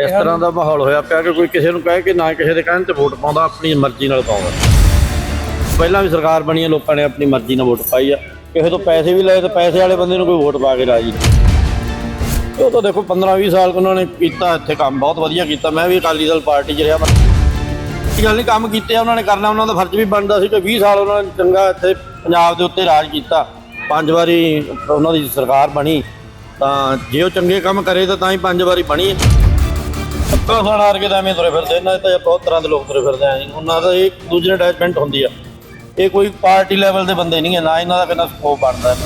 ਇਸ ਤਰ੍ਹਾਂ ਦਾ ਮਾਹੌਲ ਹੋਇਆ ਪਿਆ ਕਿ ਕੋਈ ਕਿਸੇ ਨੂੰ ਕਹੇ ਕਿ ਨਾ ਕਿਸੇ ਦੇ ਕਹਿਣ ਤੇ ਵੋਟ ਪਾਉਂਦਾ ਆਪਣੀ ਮਰਜ਼ੀ ਨਾਲ ਪਾਉਂਦਾ। ਪਹਿਲਾਂ ਵੀ ਸਰਕਾਰ ਬਣੀ ਹੈ ਲੋਕਾਂ ਨੇ ਆਪਣੀ ਮਰਜ਼ੀ ਨਾਲ ਵੋਟ ਪਾਈ ਆ। ਕਿਸੇ ਤੋਂ ਪੈਸੇ ਵੀ ਲਏ ਤੇ ਪੈਸੇ ਵਾਲੇ ਬੰਦੇ ਨੂੰ ਕੋਈ ਵੋਟ ਪਾ ਕੇ ਰਾਜੀ ਉਹ ਤਾਂ ਦੇਖੋ 15 20 ਸਾਲ ਉਹਨਾਂ ਨੇ ਕੀਤਾ ਇੱਥੇ ਕੰਮ ਬਹੁਤ ਵਧੀਆ ਕੀਤਾ। ਮੈਂ ਵੀ ਅਕਾਲੀ ਦਲ ਪਾਰਟੀ 'ਚ ਰਿਹਾ ਪਰ ਇਹ ਗੱਲ ਨਹੀਂ ਕੰਮ ਕੀਤੇ ਆ ਉਹਨਾਂ ਨੇ ਕਰਨਾ ਉਹਨਾਂ ਦਾ ਫਰਜ਼ ਵੀ ਬਣਦਾ ਸੀ ਕਿ 20 ਸਾਲ ਉਹਨਾਂ ਨੇ ਚੰਗਾ ਇੱਥੇ ਪੰਜਾਬ ਦੇ ਉੱਤੇ ਰਾਜ ਕੀਤਾ। ਪੰਜ ਵਾਰੀ ਉਹਨਾਂ ਦੀ ਸਰਕਾਰ ਬਣੀ ਤਾਂ ਜੇ ਉਹ ਚੰਗੇ ਕੰਮ ਕਰੇ ਤਾਂ ਤਾਂ ਹੀ ਪੰਜ ਵਾਰੀ ਬਣੀ ਹੈ। ਸਾਲ ਹਾਰ ਕੇ ਤਾਂ ਐਵੇਂ ਤੁਰੇ ਫਿਰਦੇ ਇਹਨਾਂ ਦੇ ਤਾਂ ਬਹੁਤ ਤਰ੍ਹਾਂ ਦੇ ਲੋਕ ਤੁਰੇ ਫਿਰਦੇ ਆ ਉਹਨਾਂ ਦਾ ਇੱਕ ਦੂਜੇ ਨਾਲ ਅਟੈਚਮੈਂਟ ਹੁੰਦੀ ਆ। ਇਹ ਕੋਈ ਪਾਰਟੀ ਲੈਵਲ ਦੇ ਬੰਦੇ ਨਹੀਂ ਹੈ ਨਾ ਇਹਨਾਂ ਦਾ ਕਿੰਨਾ ਸਕੋਪ ਬਣਦਾ ਹੈ।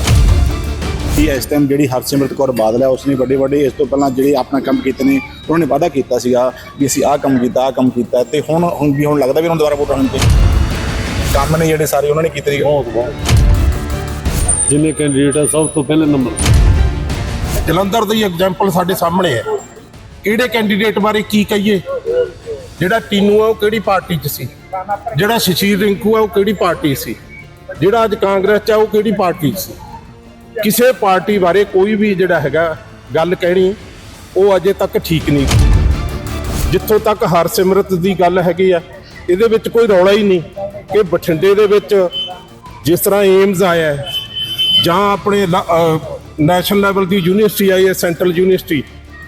ਕਿ ਇਸ ਟਾਈਮ ਜਿਹੜੀ ਹਰਸਿਮਰਤ ਕੌਰ ਬਾਦਲ ਹੈ ਉਸਨੇ ਵੱਡੇ ਵੱਡੇ ਇਸ ਤੋਂ ਪਹਿਲਾਂ ਜਿਹੜੇ ਆਪਣਾ ਕੰਮ ਕੀਤੇ ਨੇ ਉਹਨਾਂ ਨੇ ਵਾਅਦਾ ਕੀਤਾ ਸੀਗਾ ਵੀ ਅਸੀਂ ਆਹ ਕੰਮ ਕੀਤਾ ਆਹ ਕੰਮ ਕੀਤਾ ਤੇ ਹੁਣ ਹੁਣ ਵੀ ਹੁਣ ਲੱਗਦਾ ਵੀ ਉਹਨਾਂ ਦੁਬਾਰਾ ਵੋਟਾਂ ਹੋਣਗੇ ਕੰਮ ਨੇ ਜਿਹੜੇ ਸਾਰੇ ਉਹਨਾਂ ਨੇ ਕੀਤੇ ਸੀਗੇ। ਬਹੁਤ ਬਹੁਤ। ਜਿੰਨੇ ਕੈਂਡੀਡੇਟ ਆ ਸਭ ਤੋਂ ਪਹਿਲੇ ਨੰਬਰ ਜਲੰਧਰ ਦੀ ਐਗਜ਼ਾਮਪਲ ਸਾਡੇ ਸਾਹਮਣੇ ਹੈ। ਕਿਹੜੇ ਕੈਂਡੀਡੇਟ ਬਾਰੇ ਕੀ ਕਹੀਏ? ਜਿਹੜਾ ਟੀਨੂ ਆ, ਉਹ ਕਿਹੜੀ ਪਾਰਟੀ 'ਚ ਸੀ? ਜਿਹੜਾ ਸ਼ਸ਼ੀਰ ਰਿੰਕੂ ਆ, ਉਹ ਕਿਹੜੀ ਪਾਰਟੀ ਸੀ? ਜਿਹੜਾ ਅੱਜ ਕਾਂਗਰਸ 'ਚ ਆ, ਉਹ ਕਿਹੜੀ ਪਾਰਟੀ 'ਚ ਸੀ? ਕਿਸੇ ਪਾਰਟੀ ਬਾਰੇ ਕੋਈ ਵੀ ਜਿਹੜਾ ਹੈਗਾ ਗੱਲ ਕਹਿਣੀ, ਉਹ ਅਜੇ ਤੱਕ ਠੀਕ ਨਹੀਂ। ਜਿੱਥੋਂ ਤੱਕ ਹਰਸਿਮਰਤ ਦੀ ਗੱਲ ਹੈਗੀ ਆ, ਇਹਦੇ ਵਿੱਚ ਕੋਈ ਰੌਲਾ ਹੀ ਨਹੀਂ ਕਿ ਬਠਿੰਡੇ ਦੇ ਵਿੱਚ ਜਿਸ ਤਰ੍ਹਾਂ ਏਮਜ਼ ਆਇਆ ਜਾਂ ਆਪਣੇ ਨੈਸ਼ਨਲ ਲੈਵਲ ਦੀ ਯੂਨੀਵਰਸਿਟੀ ਆਈ ਹੈ ਸੈਂਟਰਲ ਯੂਨੀਵਰਸਿਟੀ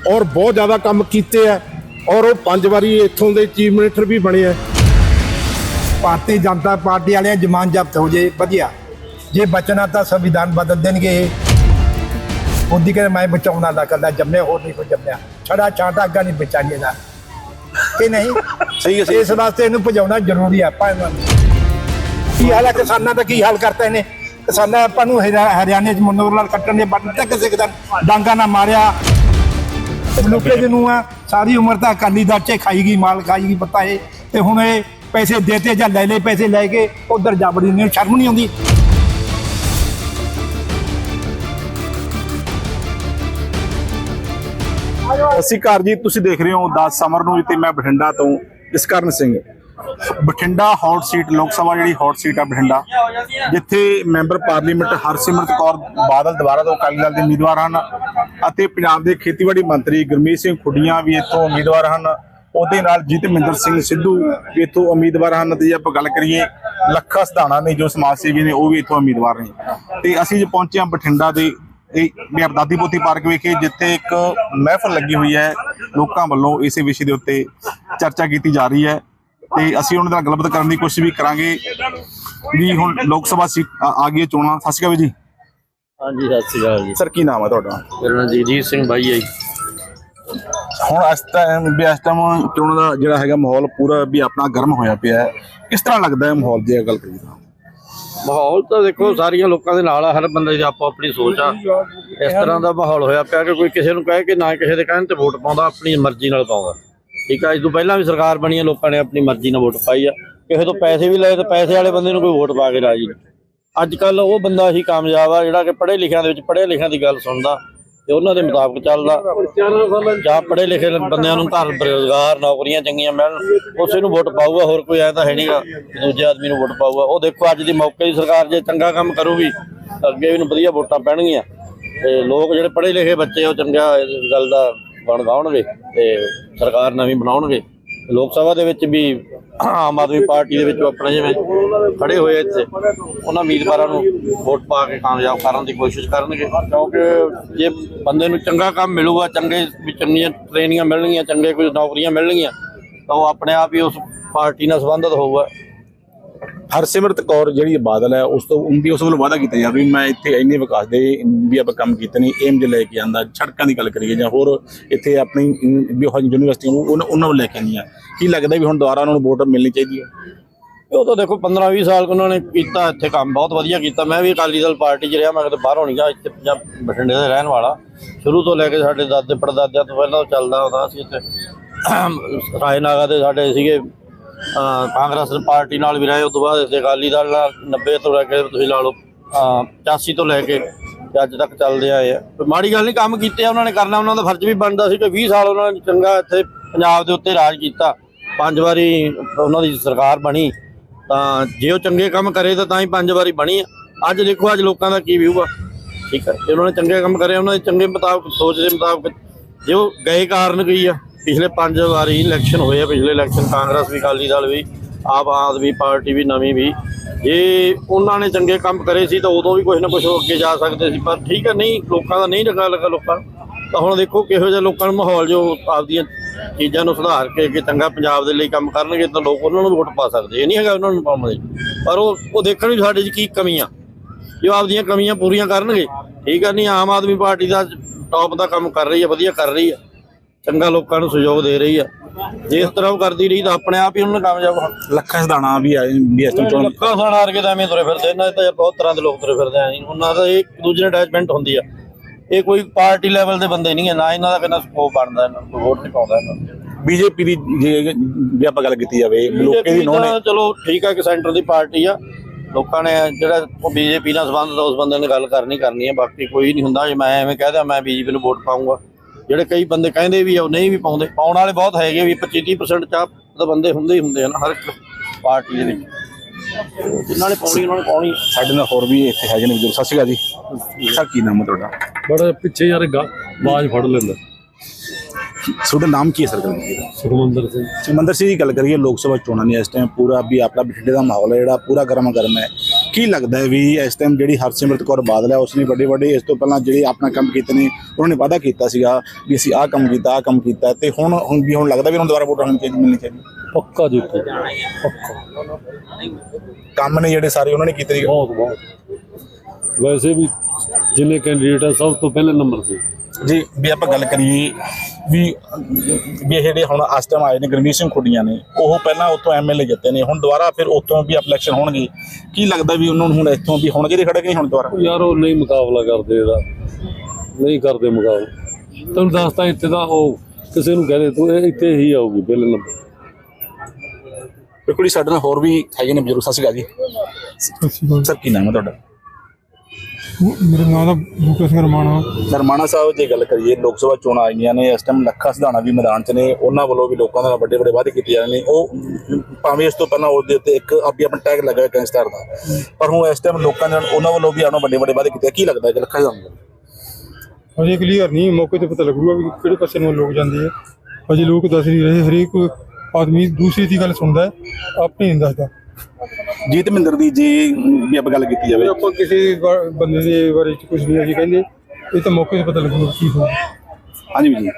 ਔਰ ਬਹੁਤ ਜ਼ਿਆਦਾ ਕੰਮ ਕੀਤੇ ਆ ਔਰ ਉਹ ਪੰਜ ਵਾਰੀ ਇੱਥੋਂ ਦੇ ਚੀਫ ਮਿਨਿਸਟਰ ਵੀ ਬਣੇ ਆ। ਭਾਰਤੀ ਜਨਤਾ ਪਾਰਟੀ ਵਾਲਿਆਂ ਜ਼ਮਾਨ ਜ਼ਬਤ ਹੋ ਜੇ ਵਧੀਆ। ਜੇ ਬਚਣਾ ਤਾਂ ਸੰਵਿਧਾਨ ਬਦਲ ਦੇਣਗੇ ਉਹਦੀ ਕਹਿੰਦੇ ਮੈਂ ਬਚਾਉਣ ਵਾਲਾ ਕੱਲਾ ਜੰਮਿਆ ਹੋਰ ਨਹੀਂ ਕੋਈ ਜੰਮਿਆ। ਛੜਾ ਛਾਟਾ ਅੱਗਾ ਨਹੀਂ ਬਚਾਈਏ ਦਾ। ਕਿ ਨਹੀਂ? ਸਹੀ ਹੈ ਸਹੀ ਇਸ ਵਾਸਤੇ ਇਹਨੂੰ ਭਜਾਉਣਾ ਜ਼ਰੂਰੀ ਆ ਆਪਾਂ ਇਹਨਾਂ ਨੂੰ ਕੀ ਹਾਲ ਹੈ ਕਿਸਾਨਾਂ ਦਾ ਕੀ ਹਾਲ ਕਰਤਾ ਇਹਨੇ? ਕਿਸਾਨਾਂ ਆਪਾਂ ਨੂੰ ਹਰਿਆ- ਹਰਿਆਣੇ ਚ ਮਨੋਰ ਲਾਲ ਕੱਟਣ ਦੇ ਬੰਦ ਤੱਕ ਕਿਸੇ ਦਾ ਡਾਂਗਾ ਨਾ ਮਾਰਿਆ। ਲੋਕੇ ਜਿਹਨੂੰ ਆ ਸਾਰੀ ਉਮਰ ਤਾਂ ਅਕਾਲੀ ਦਲ ਚ ਖਾਈ ਗਈ ਮਾਲ ਖਾਈ ਗਈ ਪਤਾ ਇਹ। ਤੇ ਹੁਣ ਇਹ ਪੈਸੇ ਦੇਤੇ ਜਾਂ ਲੈ ਲੈ ਪੈਸੇ ਲੈ ਕੇ ਉਧਰ ਜਾਬੜੀ ਨੇ ਸ਼ਰਮ ਨਹੀਂ ਆਉਂਦੀ। ਅਸੀਂ ਘਰ ਜੀ ਤੁਸੀਂ ਦੇਖ ਰਹੇ ਹੋ 10 ਸਮਰ ਨੂੰ ਤੇ ਮੈਂ ਬਠਿੰਡਾ ਤੋਂ ਜਸਕਰਨ ਸਿੰਘ। ਬਠਿੰਡਾ ਹੌਟ ਸੀਟ, ਲੋਕ ਸਭਾ ਜਿਹੜੀ ਹੌਟ ਸੀਟ ਆ ਬਠਿੰਡਾ, ਜਿੱਥੇ ਮੈਂਬਰ ਪਾਰਲੀਮੈਂਟ ਹਰਸਿਮਰਤ ਕੌਰ ਬਾਦਲ ਦੁਬਾਰਾ ਤੋਂ ਅਕਾਲੀ ਦਲ ਦੇ ਉਮੀਦਵਾਰ ਹਨ ਅਤੇ ਪੰਜਾਬ ਦੇ ਖੇਤੀਬਾੜੀ ਮੰਤਰੀ ਗੁਰਮੀਤ ਸਿੰਘ ਖੁੱਡੀਆਂ ਵੀ ਇੱਥੋਂ ਉਮੀਦਵਾਰ ਹਨ। ਉਹਦੇ ਨਾਲ ਜਿਤਮਿੰਦਰ ਸਿੰਘ ਸਿੱਧੂ ਵੀ ਇੱਥੋਂ ਉਮੀਦਵਾਰ ਹਨ ਤੇ ਜੇ ਆਪਾਂ ਗੱਲ ਕਰੀਏ ਲੱਖਾ ਸਧਾਣਾ ਨੇ ਜੋ ਸਮਾਜ ਸੇਵੀ ਨੇ, ਉਹ ਵੀ ਇੱਥੋਂ ਉਮੀਦਵਾਰ ਨੇ। ਤੇ ਅਸੀਂ ਜੇ ਪਹੁੰਚੇ ਹਾਂ ਬਠਿੰਡਾ ਦੇ, ਇਹ ਮੇਰਾ ਦਾਦੀ ਪੋਤੀ ਪਾਰਕ ਵਿਖੇ, ਜਿੱਥੇ ਇੱਕ ਮਹਿਫਲ ਲੱਗੀ ਹੋਈ ਹੈ ਲੋਕਾਂ ਵੱਲੋਂ ਇਸੇ ਵਿਸ਼ੇ ਦੇ ਉੱਤੇ ਚਰਚਾ ਕੀਤੀ ਜਾ ਰਹੀ ਹੈ। ਤੇ ਅਸੀਂ ਉਹਨਾਂ ਨਾਲ ਗੱਲਬਾਤ ਕਰਨ ਦੀ ਕੋਸ਼ਿਸ਼ ਵੀ ਕਰਾਂਗੇ ਵੀ ਹੁਣ ਲੋਕ ਸਭਾ ਸੀਟ ਆ ਆ ਗਈ ਹੈ ਚੋਣਾਂ। ਸਤਿ ਸ਼੍ਰੀ ਅਕਾਲ ਜੀ। ਹਾਂਜੀ ਸਤਿ ਸ਼੍ਰੀ ਅਕਾਲ ਜੀ। ਸਰ ਕੀ ਨਾਮ ਹੈ ਤੁਹਾਡਾ? ਮੇਰਾ ਨਾਮ ਜਗਜੀਤ ਸਿੰਘ ਬਾਈ ਹੈ ਜੀ। ਹੁਣ ਇਸ ਟਾਈਮ ਵੀ ਇਸ ਟਾਈਮ ਚੋਣਾਂ ਦਾ ਜਿਹੜਾ ਹੈਗਾ ਮਾਹੌਲ ਪੂਰਾ ਵੀ ਆਪਣਾ ਗਰਮ ਹੋਇਆ ਪਿਆ ਹੈ। ਕਿਸ ਤਰ੍ਹਾਂ ਲੱਗਦਾ ਹੈ ਮਾਹੌਲ ਦੀ ਗੱਲ ਕਰੀਏ ਤਾਂ? ਮਾਹੌਲ ਤਾਂ ਦੇਖੋ ਸਾਰੀਆਂ ਲੋਕਾਂ ਦੇ ਨਾਲ ਆ ਹਰ ਬੰਦੇ ਦੀ ਆਪੋ ਆਪਣੀ ਸੋਚ ਆ। ਇਸ ਤਰ੍ਹਾਂ ਦਾ ਮਾਹੌਲ ਹੋਇਆ ਪਿਆ ਕਿ ਕੋਈ ਕਿਸੇ ਨੂੰ ਕਹੇ ਕਿ ਨਾ ਕਿਸੇ ਦੇ ਕਹਿਣ ਤੇ ਵੋਟ ਪਾਉਂਦਾ ਆਪਣੀ ਮਰਜ਼ੀ ਨਾਲ ਪਾਉਂਦਾ। ਠੀਕ ਆ, ਇਸ ਤੋਂ ਪਹਿਲਾਂ ਵੀ ਸਰਕਾਰ ਬਣੀ ਹੈ ਲੋਕਾਂ ਨੇ ਆਪਣੀ ਮਰਜ਼ੀ ਨਾਲ ਵੋਟ ਪਾਈ ਆ। ਕਿਸੇ ਤੋਂ ਪੈਸੇ ਵੀ ਲਏ ਤੇ ਪੈਸੇ ਵਾਲੇ ਬੰਦੇ ਨੂੰ ਕੋਈ ਵੋਟ ਪਾ ਕੇ ਰਾਜੀ ਅੱਜ ਕੱਲ ਉਹ ਬੰਦਾ ਹੀ ਕਾਮਯਾਬ ਆ, ਜਿਹੜਾ ਕਿ ਪੜ੍ਹੇ ਲਿਖਿਆਂ ਦੇ ਵਿੱਚ ਪੜ੍ਹੇ ਲਿਖਿਆਂ ਦੀ ਗੱਲ ਸੁਣਦਾ ਤੇ ਉਹਨਾਂ ਦੇ ਮੁਤਾਬਕ ਚੱਲਦਾ। ਜਾਂ ਪੜ੍ਹੇ ਲਿਖੇ ਬੰਦਿਆਂ ਨੂੰ ਘਰ ਰੋਜ਼ਗਾਰ, ਨੌਕਰੀਆਂ ਚੰਗੀਆਂ ਮਿਲਣ, ਉਸੇ ਨੂੰ ਵੋਟ ਪਾਊਗਾ, ਹੋਰ ਕੋਈ ਐ ਤਾਂ ਹੈ ਨਹੀਂਗਾ, ਦੂਜੇ ਆਦਮੀ ਨੂੰ ਵੋਟ ਪਾਊਗਾ। ਉਹ ਦੇਖੋ, ਅੱਜ ਦੀ ਮੌਕੇ ਦੀ ਸਰਕਾਰ ਜੇ ਚੰਗਾ ਕੰਮ ਕਰੂਗੀ, ਅੱਗੇ ਵੀ ਨੂੰ ਵਧੀਆ ਵੋਟਾਂ ਪੈਣਗੀਆਂ। ਤੇ ਲੋਕ ਜਿਹੜੇ ਪੜ੍ਹੇ ਲਿਖੇ ਬੱਚੇ ਉਹ ਚੰਗਾ ਇਸ ਗੱਲ ਦਾ ਬਣ ਗਾਉਣਗੇ ਤੇ ਸਰਕਾਰ ਨਵੀਂ ਬਣਾਉਣਗੇ। ਲੋਕ ਸਭਾ ਦੇ ਵਿੱਚ ਵੀ ਆਮ ਆਦਮੀ ਪਾਰਟੀ ਦੇ ਵਿੱਚ ਆਪਣੇ ਜਿਵੇਂ ਖੜੇ ਹੋਏ ਇੱਥੇ, ਉਹਨਾਂ ਉਮੀਦਵਾਰਾਂ ਨੂੰ ਵੋਟ ਪਾ ਕੇ ਕਾਮਯਾਬ ਕਰਨ ਦੀ ਕੋਸ਼ਿਸ਼ ਕਰਨਗੇ। ਕਿਉਂਕਿ ਜੇ ਬੰਦੇ ਨੂੰ ਚੰਗਾ ਕੰਮ ਮਿਲੂਗਾ, ਚੰਗੇ ਵੀ ਚੰਗੀਆਂ ਟ੍ਰੇਨਿੰਗਾਂ ਮਿਲਣਗੀਆਂ, ਚੰਗੇ ਕੁਝ ਨੌਕਰੀਆਂ ਮਿਲਣਗੀਆਂ, ਤਾਂ ਉਹ ਆਪਣੇ ਆਪ ਹੀ ਉਸ ਪਾਰਟੀ ਨਾਲ ਸੰਬੰਧਿਤ ਹੋਊਗਾ। ਹਰਸਿਮਰਤ ਕੌਰ ਜਿਹੜੀ ਬਾਦਲ ਹੈ, ਉਸ ਤੋਂ ਉਹਦੀ ਉਸ ਵੱਲੋਂ ਵਾਅਦਾ ਕੀਤਾ ਜਾ ਵੀ ਮੈਂ ਇੱਥੇ ਇੰਨੇ ਵਿਕਾਸ ਦੇ ਵੀ ਆਪਾਂ ਕੰਮ ਕੀਤੇ ਨੇ, ਏਮ ਜੇ ਲੈ ਕੇ ਆਂਦਾ, ਸੜਕਾਂ ਦੀ ਗੱਲ ਕਰੀਏ ਜਾਂ ਹੋਰ ਇੱਥੇ ਆਪਣੀ ਵੀ ਉਹ ਯੂਨੀਵਰਸਿਟੀ ਨੂੰ ਉਹਨਾਂ ਉਹਨਾਂ ਨੂੰ ਲੈ ਕੇ ਆਉਂਦੀਆਂ ਕੀ ਲੱਗਦਾ ਵੀ ਹੁਣ ਦੁਬਾਰਾ ਉਹਨਾਂ ਨੂੰ ਵੋਟ ਮਿਲਣੀ ਚਾਹੀਦੀ ਹੈ? ਉਹ ਤਾਂ ਦੇਖੋ 15 20 ਸਾਲ ਉਹਨਾਂ ਨੇ ਕੀਤਾ, ਇੱਥੇ ਕੰਮ ਬਹੁਤ ਵਧੀਆ ਕੀਤਾ। ਮੈਂ ਵੀ ਅਕਾਲੀ ਦਲ ਪਾਰਟੀ 'ਚ ਰਿਹਾ, ਮੈਂ ਕਿਤੇ ਬਾਹਰੋਂ ਨਹੀਂ ਗਿਆ, ਇੱਥੇ ਪੰਜਾਬ ਬਠਿੰਡੇ ਦਾ ਰਹਿਣ ਵਾਲਾ। ਸ਼ੁਰੂ ਤੋਂ ਲੈ ਕੇ ਸਾਡੇ ਦਾਦੇ ਪੜਦਾਦਿਆਂ ਤੋਂ ਪਹਿਲਾਂ ਚੱਲਦਾ ਹੁੰਦਾ ਸੀ ਇੱਥੇ। ਰਾਜਨਾਗਾ ਦੇ ਸਾਡੇ ਸੀਗੇ ਕਾਂਗਰਸ ਪਾਰਟੀ ਨਾਲ ਵੀ ਰਹੇ, ਉਸ ਤੋਂ ਬਾਅਦ ਇੱਥੇ ਅਕਾਲੀ ਦਲ ਨਾਲ 90 ਤੋਂ ਲੈ ਕੇ ਤੁਸੀਂ ਲਾ ਲਓ, ਅਹ 85 ਤੋਂ ਲੈ ਕੇ ਤੇ ਅੱਜ ਤੱਕ ਚੱਲਦੇ ਆਏ ਆ। ਮਾੜੀ ਗੱਲ ਨਹੀਂ, ਕੰਮ ਕੀਤੇ ਆ, ਉਹਨਾਂ ਨੇ ਕਰਨਾ, ਉਹਨਾਂ ਦਾ ਫਰਜ਼ ਵੀ ਬਣਦਾ ਸੀ ਕਿ 20 ਸਾਲ ਉਹਨਾਂ ਨੇ ਚੰਗਾ ਇੱਥੇ ਪੰਜਾਬ ਦੇ ਉੱਤੇ ਰਾਜ ਕੀਤਾ। ਪੰਜ ਵਾਰੀ ਉਹਨਾਂ ਦੀ ਸਰਕਾਰ ਬਣੀ, ਤਾਂ ਜੇ ਉਹ ਚੰਗੇ ਕੰਮ ਕਰੇ ਤਾਂ ਤਾਂ ਹੀ ਪੰਜ ਵਾਰੀ ਬਣੀ ਆ। ਅੱਜ ਦੇਖੋ, ਅੱਜ ਲੋਕਾਂ ਦਾ ਕੀ ਵਿਊ ਆ। ਠੀਕ ਹੈ ਜੇ ਉਹਨਾਂ ਨੇ ਚੰਗੇ ਕੰਮ ਕਰੇ, ਉਹਨਾਂ ਦੇ ਚੰਗੇ ਮੁਤਾਬਕ, ਸੋਚ ਦੇ ਮੁਤਾਬਕ, ਜੇ ਉਹ ਗਏ ਕਾਰਨ ਕੀ ਆ? ਪਿਛਲੇ ਪੰਜ ਵਾਰੀ ਇਲੈਕਸ਼ਨ ਹੋਏ ਆ, ਪਿਛਲੇ ਇਲੈਕਸ਼ਨ ਕਾਂਗਰਸ ਵੀ, ਅਕਾਲੀ ਦਲ ਵੀ, ਆਪ ਆਦਮੀ ਪਾਰਟੀ ਵੀ, ਨਵੀਂ ਵੀ। ਜੇ ਉਹਨਾਂ ਨੇ ਚੰਗੇ ਕੰਮ ਕਰੇ ਸੀ ਤਾਂ ਉਦੋਂ ਵੀ ਕੁਝ ਨਾ ਕੁਝ ਅੱਗੇ ਜਾ ਸਕਦੇ ਸੀ, ਪਰ ਠੀਕ ਹੈ ਨਹੀਂ, ਲੋਕਾਂ ਦਾ ਨਹੀਂ ਚੰਗਾ ਲੱਗਾ ਲੋਕਾਂ ਤਾਂ ਹੁਣ ਦੇਖੋ ਕਿਹੋ ਜਿਹਾ ਲੋਕਾਂ ਨੂੰ ਮਾਹੌਲ ਜੋ ਆਪਦੀਆਂ ਚੀਜ਼ਾਂ ਨੂੰ ਸੁਧਾਰ ਕੇ ਕਿ ਚੰਗਾ ਪੰਜਾਬ ਦੇ ਲਈ ਕੰਮ ਕਰਨਗੇ ਤਾਂ ਲੋਕ ਉਹਨਾਂ ਨੂੰ ਵੋਟ ਪਾ ਸਕਦੇ। ਇਹ ਨਹੀਂ ਹੈਗਾ ਉਹਨਾਂ ਨੂੰ ਪਾਉਣ ਦੇ ਪਰ ਉਹ ਉਹ ਦੇਖਣ ਵੀ ਸਾਡੇ 'ਚ ਕੀ ਕਮੀਆਂ। ਜੋ ਆਪਦੀਆਂ ਕਮੀਆਂ ਪੂਰੀਆਂ ਕਰਨਗੇ। ਠੀਕ ਹੈ ਨਹੀਂ, ਆਮ ਆਦਮੀ ਪਾਰਟੀ ਦਾ ਟੌਪ ਦਾ ਕੰਮ ਕਰ ਰਹੀ ਹੈ ਵਧੀਆ ਕਰ ਰਹੀ ਹੈ ਚੰਗਾ ਲੋਕਾਂ ਨੂੰ ਸਹਿਯੋਗ ਦੇ ਰਹੀ ਹੈ ਜੇ ਇਸ ਤਰ੍ਹਾਂ ਉਹ ਕਰਦੀ ਰਹੀ ਤਾਂ ਆਪਣੇ ਆਪ ਹੀ ਉਹਨਾਂ ਨੂੰ ਕਾਮਯਾਬ ਹੋਣਾ ਲੱਖਾ ਸਦਾਣਾ ਵੀ ਆਏ ਟਾਈਮ ਚੋਣ ਲੱਖਾਂ ਹਾਰ ਕੇ ਤਾਂ ਐਵੇਂ ਤੁਰੇ ਫਿਰਦੇ ਇਹਨਾਂ ਤਾਂ ਬਹੁਤ ਤਰ੍ਹਾਂ ਦੇ ਲੋਕ ਤੁਰੇ ਫਿਰਦੇ ਆ ਉਹਨਾਂ ਦਾ ਇੱਕ ਦੂਜੇ ਨਾਲ ਅਟੈਚਮੈਂਟ ਹੁੰਦੀ ਆ। ਇਹ ਕੋਈ ਪਾਰਟੀ ਲੈਵਲ ਦੇ ਬੰਦੇ ਨਹੀਂ ਹੈ ਨਾ ਇਹਨਾਂ ਦਾ ਕਿੰਨਾ ਸਕੋਪ ਬਣਦਾ ਇਹਨਾਂ ਨੂੰ ਵੋਟ ਨਹੀਂ ਪਾਉਂਦਾ ਇਹਨਾਂ ਨੂੰ। ਬੀਜੇਪੀ ਦੀ ਜੇ ਆਪਾਂ ਗੱਲ ਕੀਤੀ ਜਾਵੇ ਲੋਕੇ ਦੀ BJP ਨੋਹ ਨੇ। ਤਾਂ ਚਲੋ ਠੀਕ ਆ ਕਿ ਸੈਂਟਰ ਦੀ ਪਾਰਟੀ ਆ। ਲੋਕਾਂ ਨੇ ਜਿਹੜਾ ਬੀਜੇਪੀ ਨਾਲ ਸੰਬੰਧਤ ਆ, ਉਸ ਬੰਦੇ ਨੇ ਗੱਲ ਕਰਨੀ ਕਰਨੀ ਹੈ ਬਾਕੀ ਕੋਈ ਨਹੀਂ ਹੁੰਦਾ। ਜੇ ਮੈਂ ਐਵੇਂ ਕਹਿ ਦਿਆਂ ਮੈਂ ਬੀਜੇਪੀ ਨੂੰ ਵੋਟ ਪਾਉਂਗਾ ਜਿਹੜੇ ਕਈ ਬੰਦੇ ਕਹਿੰਦੇ ਵੀ ਉਹ ਨਹੀਂ ਵੀ ਪਾਉਂਦੇ। ਪਾਉਣ ਵਾਲੇ ਬਹੁਤ ਹੈਗੇ ਵੀ 25 30% ਚਾਹ ਤਾਂ ਬੰਦੇ ਹੁੰਦੇ ਹੀ ਹੁੰਦੇ ਆ ਨਾ ਹਰ ਇੱਕ ਪਾਰਟੀ ਦੇ ਵਿੱਚ। ਜਿਨ੍ਹਾਂ ਨੇ ਪਾਉਣੀ ਉਹਨਾਂ ਨੇ ਪਾਉਣੀ। ਸਾਡੇ ਨਾਲ ਹੋਰ ਵੀ ਇੱਥੇ ਹੈਗੇ ਨੇ ਬਜ਼ੁਰਗ। ਸਤਿ ਸ਼੍ਰੀ ਅਕਾਲ ਜੀ। ਸਰ ਕੀ ਨਾਮ ਹੈ ਤੁਹਾਡਾ? ਬੜਾ ਪਿੱਛੇ ਯਾਰ ਗਾ- ਆਵਾਜ਼ ਫੜ ਲੈਂਦਾ। ਤੁਹਾਡਾ ਨਾਮ ਕੀ ਹੈ ਸਰ? ਗੱਲ ਸੁਖਮੰਦਰ ਸਿੰਘ। ਸਿਮੰਦਰ ਸਿੰਘ ਦੀ ਗੱਲ ਕਰੀਏ ਲੋਕ ਸਭਾ ਚੋਣਾਂ ਦੀ ਇਸ ਟਾਈਮ ਪੂਰਾ ਵੀ ਆਪਣਾ ਬਠਿੰਡੇ ਦਾ ਮਾਹੌਲ ਹੈ ਜਿਹੜਾ ਪੂਰਾ ਗਰਮ ਗਰਮ ਹੈ। ਕੀ ਲੱਗਦਾ ਹੈ ਵੀ ਇਸ ਟਾਈਮ ਜਿਹੜੀ ਹਰਸਿਮਰਤ ਕੌਰ ਬਾਦਲ ਹੈ ਉਸਨੇ ਵੱਡੇ ਵੱਡੇ ਇਸ ਤੋਂ ਪਹਿਲਾਂ ਜਿਹੜੇ ਆਪਣਾ ਕੰਮ ਕੀਤੇ ਨੇ ਉਹਨਾਂ ਨੇ ਵਾਅਦਾ ਕੀਤਾ ਸੀਗਾ ਵੀ ਅਸੀਂ ਆਹ ਕੰਮ ਕੀਤਾ ਆਹ ਕੰਮ ਕੀਤਾ ਤੇ ਹੁਣ ਹੁਣ ਵੀ ਹੁਣ ਲੱਗਦਾ ਵੀ ਉਹਨਾਂ ਨੂੰ ਦੁਬਾਰਾ ਵੋਟਾਂ ਹੋਣੀ ਚਾਹੀਦੀ ਮਿਲਣੀ ਚਾਹੀਦੀ। ਪੱਕਾ ਜਿੱਤੂ ਪੱਕਾ। ਕੰਮ ਨੇ ਜਿਹੜੇ ਸਾਰੇ ਉਹਨਾਂ ਨੇ ਕੀਤੇ ਸੀਗੇ। ਬਹੁਤ ਬਹੁਤ। ਵੈਸੇ ਵੀ ਜਿੰਨੇ ਕੈਂਡੀਡੇਟ ਆ ਸਭ ਤੋਂ ਪਹਿਲੇ ਨੰਬਰ ਤੇ ਜੀ ਵੀ ਆਪਾਂ ਗੱਲ ਕਰੀਏ ਵੀ ਵੀ ਇਹ ਜਿਹੜੇ ਹੁਣ ਇਸ ਟਾਈਮ ਆਏ ਨੇ ਗੁਰਮੀਤ ਸਿੰਘ ਖੁੱਡੀਆਂ ਨੇ ਉਹ ਪਹਿਲਾਂ ਉੱਥੋਂ ਐਮਐਲਏ ਜਿੱਤੇ ਨੇ ਹੁਣ ਦੁਬਾਰਾ ਫਿਰ ਉੱਥੋਂ ਵੀ ਇਲੈਕਸ਼ਨ ਹੋਣਗੇ। ਕੀ ਲੱਗਦਾ ਵੀ ਉਹਨਾਂ ਨੂੰ ਹੁਣ ਇੱਥੋਂ ਵੀ ਹੋਣਗੇ ਦੇ ਖੜੇ ਕਿ ਨਹੀਂ ਹੁਣ ਦੁਬਾਰਾ? ਯਾਰ ਉਹ ਨਹੀਂ ਮੁਕਾਬਲਾ ਕਰਦੇ ਇਹਦਾ। ਨਹੀਂ ਕਰਦੇ ਮੁਕਾਬਲਾ। ਤੈਨੂੰ ਦੱਸਤਾ ਇੱਥੇ ਦਾ ਉਹ ਕਿਸੇ ਨੂੰ ਕਹਦੇ ਤੂੰ ਇਹ ਇੱਥੇ ਹੀ ਆਊਗੀ ਪਹਿਲੇ ਨੰਬਰ। ਬਿਲਕੁਲ ਹੀ ਸਾਡੇ ਨਾਲ ਹੋਰ ਵੀ ਹੈਗੇ ਨੇ ਬਜ਼ੁਰਗ ਸਤਿ ਸ਼੍ਰੀ ਅਕਾਲ ਜੀ। ਸਰ ਕੀ ਨਾਮ ਹੈ ਤੁਹਾਡਾ? ਮੇਰੇ ਨਾਮ ਦਾ ਬੂਟਾ ਸਿੰਘ ਰਮਾਣਾ। ਨਰਮਾਣਾ ਸਾਹਿਬ ਜੇ ਗੱਲ ਕਰੀਏ ਲੋਕ ਸਭਾ ਚੋਣਾਂ ਆਈਆਂ ਨੇ ਇਸ ਟਾਈਮ ਲੱਖਾ ਸਿਧਾਣਾ ਵੀ ਮੈਦਾਨ 'ਚ ਨੇ ਉਹਨਾਂ ਵੱਲੋਂ ਵੀ ਲੋਕਾਂ ਨਾਲ ਵੱਡੇ ਵੱਡੇ ਵਾਅਦੇ ਕੀਤੇ ਜਾ ਰਹੇ ਨੇ। ਉਹ ਭਾਵੇਂ ਇਸ ਤੋਂ ਪਹਿਲਾਂ ਉਹਦੇ ਉੱਤੇ ਇੱਕ ਆਪੀ ਆਪਣਾ ਟੈਗ ਲੱਗਾ ਹੈ ਗੈਂਗਸਟਰ ਦਾ ਪਰ ਹੁਣ ਇਸ ਟਾਈਮ ਲੋਕਾਂ ਨੇ ਉਹਨਾਂ ਵੱਲੋਂ ਵੀ ਆਉਣਾ ਵੱਡੇ ਵੱਡੇ ਵਾਅਦੇ ਕੀਤੇ। ਕੀ ਲੱਗਦਾ ਹੈ ਲੱਖਾ ਸਿਧਾਣਾ? ਹਜੇ ਕਲੀਅਰ ਨਹੀਂ ਮੌਕੇ ਤੇ ਪਤਾ ਲੱਗੂਗਾ ਵੀ ਕਿਹੜੇ ਪਾਸੇ ਨੂੰ ਲੋਕ ਜਾਂਦੇ ਆ। ਹਜੇ ਲੋਕ ਦੱਸ ਨਹੀਂ ਰਹੇ ਹਰੇਕ ਆਦਮੀ ਦੂਸਰੀ ਦੀ ਗੱਲ ਸੁਣਦਾ ਹੈ ਆਪਣੀ ਨਹੀਂ ਦੱਸਦਾ। ਜੀਤ ਮਹਿੰਦਰ ਦੀ ਜੇ ਵੀ ਆਪਾਂ ਗੱਲ ਕੀਤੀ ਜਾਵੇ। ਆਪਾਂ ਕਿਸੇ ਬ- ਬੰਦੇ ਦੇ ਬਾਰੇ ਚ ਕੁਝ ਨਹੀਂ ਅਸੀਂ ਕਹਿੰਦੇ ਇਹ ਤਾਂ ਮੌਕੇ ਤੇ ਪਤਾ ਲੱਗੂਗਾ ਕੀ ਹੋਊ ਹਾਂਜੀ ਜੀ।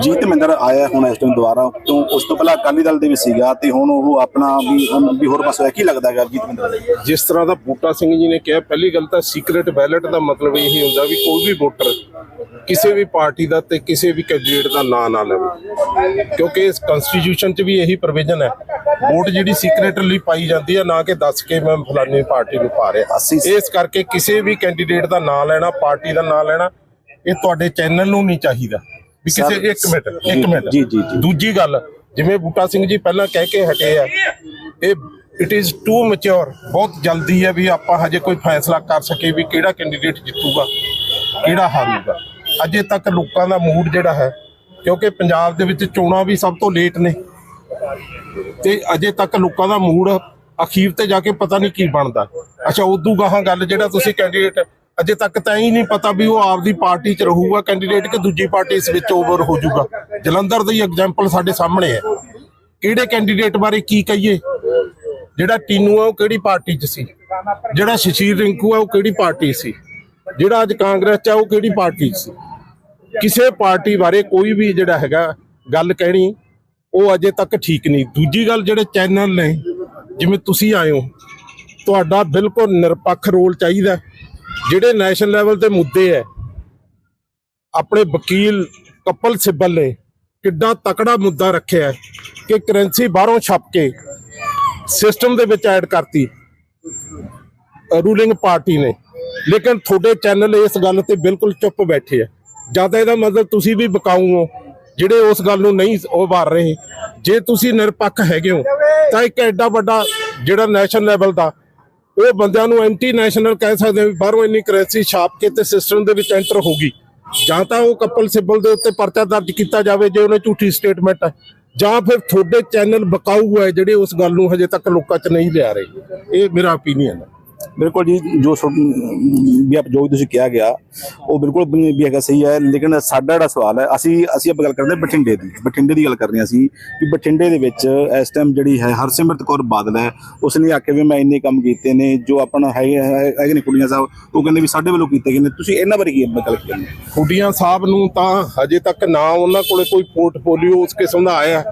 ਜੀਤ ਮਹਿੰਦਰ ਆਇਆ ਹੁਣ ਇਸ ਟਾਈਮ ਦੁਬਾਰਾ ਤੋਂ ਉਸ ਤੋਂ ਪਹਿਲਾਂ ਅਕਾਲੀ ਦਲ ਦੇ ਵੀ ਸੀਗਾ ਤੇ ਹੁਣ ਉਹ ਆਪਣਾ ਵੀ ਹੁਣ ਵੀ ਹੋਰ ਪਾਸੇ ਹੋਇਆ। ਕੀ ਲੱਗਦਾ ਹੈਗਾ ਜੀਤ ਮਹਿੰਦਰ ਜਿਸ ਤਰ੍ਹਾਂ ਦਾ ਬੂਟਾ ਸਿੰਘ ਜੀ ਨੇ ਕਿਹਾ ਪਹਿਲੀ ਗੱਲ ਤਾਂ ਸੀਕ੍ਰੀਟ ਬੈਲਟ ਦਾ ਮਤਲਬ ਇਹ ਹੁੰਦਾ ਵੀ ਕੋਈ ਵੀ ਵੋਟਰ ਕਿਸੇ ਵੀ ਪਾਰਟੀ ਦਾ ਤੇ ਕਿਸੇ ਵੀ ਕੈਂਡੀਡੇਟ ਦਾ ਨਾਂ ਨਾ ਲਵੇ। ਕਿਉਂਕਿ ਇਸ ਕਨਸਟੀਟਿਊਸ਼ਨ 'ਚ ਵੀ ਇਹੀ ਪ੍ਰੋਵੀਜ਼ਨ ਹੈ। ਵੋਟ ਜਿਹੜੀ ਸੀਕ੍ਰੀਟਲੀ ਪਾਈ ਜਾਂਦੀ ਹੈ ਨਾ ਕਿ ਦੱਸ ਕੇ ਮੈਂ ਫਲਾਨੀ ਪਾਰਟੀ ਨੂੰ ਪਾ ਰਿਹਾ। ਇਸ ਕਰਕੇ ਕਿਸੇ ਵੀ ਕੈਂਡੀਡੇਟ ਦਾ ਨਾਂ ਲੈਣਾ ਪਾਰਟੀ ਦਾ ਨਾਂ ਲੈਣਾ ਇਹ ਤੁਹਾਡੇ ਚੈਨਲ ਨੂੰ ਨਹੀਂ ਚਾਹੀਦਾ। ਵੀ ਕਿਸੇ ਇੱਕ ਮਿੰਟ ਇੱਕ ਮਿੰਟ। ਜੀ, ਜੀ, ਜੀ। ਦੂਜੀ ਗੱਲ ਜਿਵੇਂ ਬੂਟਾ ਸਿੰਘ ਜੀ ਪਹਿਲਾਂ ਕਹਿ ਕੇ ਹਟੇ ਆ ਇਹ ਇਟ ਇਜ਼ ਟੂ ਮੈਚੁਰ ਬਹੁਤ ਜਲਦੀ ਹੈ ਵੀ ਆਪਾਂ ਹਜੇ ਕੋਈ ਫੈਸਲਾ ਕਰ ਸਕੇ ਵੀ ਕਿਹੜਾ ਕੈਂਡੀਡੇਟ ਜਿੱਤੂਗਾ ਕਿਹੜਾ ਹਾਰੂਗਾ। ਅਜੇ ਤੱਕ ਲੋਕਾਂ ਦਾ ਮੂਡ ਜਿਹੜਾ ਹੈ ਕਿਉਂਕਿ ਪੰਜਾਬ ਦੇ ਵਿੱਚ ਚੋਣਾਂ ਵੀ ਸਭ ਤੋਂ ਲੇਟ ਨੇ। ਤੇ ਅਜੇ ਤੱਕ ਲੋਕਾਂ ਦਾ ਮੂਡ ਅਖੀਰ ਤੇ ਜਾ ਕੇ ਪਤਾ ਨਹੀਂ ਕੀ ਬਣਦਾ। ਅੱਛਾ, ਉਦੋਂ ਗਾਹਾਂ ਗੱਲ ਜਿਹੜਾ ਤੁਸੀਂ ਕੈਂਡੀਡੇਟ ਅਜੇ ਤੱਕ ਤਾਂ ਹੀ ਨਹੀਂ ਪਤਾ ਵੀ ਉਹ ਆਪਦੀ ਪਾਰਟੀ 'ਚ ਰਹੂਗਾ ਕੈਂਡੀਡੇਟ ਕਿ ਦੂਜੀ ਪਾਰਟੀ ਇਸ ਵਿੱਚ ਓਵਰ ਹੋ ਜਾਊਗਾ। ਜਲੰਧਰ ਦੀ ਐਗਜ਼ਾਮਪਲ ਸਾਡੇ ਸਾਹਮਣੇ ਹੈ। ਕਿਹੜੇ ਕੈਂਡੀਡੇਟ ਬਾਰੇ ਕੀ ਕਹੀਏ? ਜਿਹੜਾ ਟੀਨੂ ਆ, ਉਹ ਕਿਹੜੀ ਪਾਰਟੀ 'ਚ ਸੀ? ਜਿਹੜਾ ਸ਼ਸ਼ੀਰ ਰਿੰਕੂ ਆ, ਉਹ ਕਿਹੜੀ ਪਾਰਟੀ ਸੀ? ਜਿਹੜਾ ਅੱਜ ਕਾਂਗਰਸ 'ਚ ਆ, ਉਹ ਕਿਹੜੀ ਪਾਰਟੀ 'ਚ ਸੀ? ਕਿਸੇ ਪਾਰਟੀ ਬਾਰੇ ਕੋਈ ਵੀ ਜਿਹੜਾ ਹੈਗਾ ਗੱਲ ਕਹਿਣੀ ਉਹ ਅਜੇ ਤੱਕ ਠੀਕ ਨਹੀਂ। ਦੂਜੀ ਗੱਲ ਜਿਹੜੇ ਚੈਨਲ ਨੇ, ਜਿਵੇਂ ਤੁਸੀਂ ਆਏ ਹੋ, ਤੁਹਾਡਾ ਬਿਲਕੁਲ ਨਿਰਪੱਖ ਰੋਲ ਚਾਹੀਦਾ ਜਿਹੜੇ ਨੈਸ਼ਨਲ ਲੈਵਲ ਤੇ ਮੁੱਦੇ ਐ ਆਪਣੇ ਵਕੀਲ ਕਪਲ ਸਿੱਬਲ ਨੇ ਕਿੱਡਾ ਤਕੜਾ ਮੁੱਦਾ ਰੱਖਿਆ ਕਿ ਕਰੰਸੀ ਬਾਹਰੋਂ ਛਪ ਕੇ ਸਿਸਟਮ ਦੇ ਵਿੱਚ ਐਡ ਕਰਤੀ। ਰੂਲਿੰਗ ਪਾਰਟੀ ਨੇ। ਲੇਕਿਨ ਤੁਹਾਡੇ ਚੈਨਲ ਇਸ ਗੱਲ ਤੇ ਬਿਲਕੁਲ ਚੁੱਪ ਬੈਠੇ ਆ ਜ਼ਿਆਦਾ ਇਹਦਾ ਮਤਲਬ ਤੁਸੀਂ ਵੀ ਬਕਾਊ ਹੋ ਜਿਹੜੇ ਉਸ ਗੱਲ ਨੂੰ ਨਹੀਂ ਉਭਾਰ ਰਹੇ। ਜੇ ਤੁਸੀਂ ਨਿਰਪੱਖ ਹੈਗੇ ਹੋ, ਤਾਂ ਇੱਕ ਐਡਾ ਵੱਡਾ ਜਿਹੜਾ ਨੈਸ਼ਨਲ ਲੈਵਲ ਦਾ, ਉਹ ਬੰਦਿਆਂ ਨੂੰ ਐਂਟੀ ਨੈਸ਼ਨਲ ਕਹਿ ਸਕਦੇ ਆ ਵੀ ਬਾਹਰੋਂ ਇੰਨੀ ਕਰੰਸੀ ਛਾਪ ਕੇ ਤੇ ਸਿਸਟਮ ਦੇ ਵਿੱਚ ਐਂਟਰ ਹੋ ਗਈ ਜਾਂ ਤਾਂ ਉਹ ਕਪਲ ਸਿੱਬਲ ਦੇ ਉੱਤੇ ਪਰਚਾ ਦਰਜ ਕੀਤਾ ਜਾਵੇ ਜੇ ਉਹਨੇ ਝੂਠੀ ਸਟੇਟਮੈਂਟ ਹੈ, ਜਾਂ ਫਿਰ ਤੁਹਾਡੇ ਚੈਨਲ ਬਕਾਊ ਹੈ ਜਿਹੜੇ ਉਸ ਗੱਲ ਨੂੰ ਹਜੇ ਤੱਕ ਲੋਕਾਂ 'ਚ ਨਹੀਂ ਲਿਆ ਰਹੇ। ਇਹ ਮੇਰਾ ਓਪੀਨੀਅਨ ਹੈ। ਬਿਲਕੁਲ ਜੀ ਜੋ ਵੀ ਆਪ ਜੋ ਤੁਸੀਂ ਕਿਹਾ ਗਿਆ, ਉਹ ਬਿਲਕੁਲ ਵੀ ਹੈਗਾ ਸਹੀ ਹੈ, ਲੇਕਿਨ ਸਾਡਾ ਜਿਹੜਾ ਸਵਾਲ ਹੈ, ਅਸੀਂ ਅਸੀਂ ਆਪ ਗੱਲ ਕਰਦੇ ਬਠਿੰਡੇ ਦੀ ਬਠਿੰਡੇ ਦੀ ਗੱਲ ਕਰ ਰਹੇ ਹਾਂ ਅਸੀਂ ਕਿ ਬਠਿੰਡੇ ਦੇ ਵਿੱਚ ਇਸ ਟਾਈਮ ਜਿਹੜੀ ਹੈ ਹਰਸਿਮਰਤ ਕੌਰ ਬਾਦਲ ਹੈ ਉਸ ਆਖਿਆ ਵੀ ਮੈਂ ਇੰਨੇ ਕੰਮ ਕੀਤੇ ਨੇ, ਜੋ ਆਪਣਾ ਹੈਗੇ ਹੈਗੇ ਨੇ ਕੁੜੀਆਂ ਸਾਹਿਬ, ਉਹ ਕਹਿੰਦੇ ਵੀ ਸਾਡੇ ਵੱਲੋਂ ਕੀਤੇ ਗਏ ਨੇ, ਤੁਸੀਂ ਇਹਨਾਂ ਬਾਰੇ ਕੀ ਗੱਲ ਕਰਦੇ ਹੋ? ਸਾਹਿਬ ਨੂੰ ਤਾਂ ਹਜੇ ਤੱਕ ਨਾ ਉਹਨਾਂ ਕੋਲੇ ਕੋਈ ਪੋਰਟਫੋਲੀਓ ਉਸ ਕਿਸਮ ਦਾ ਆਇਆ,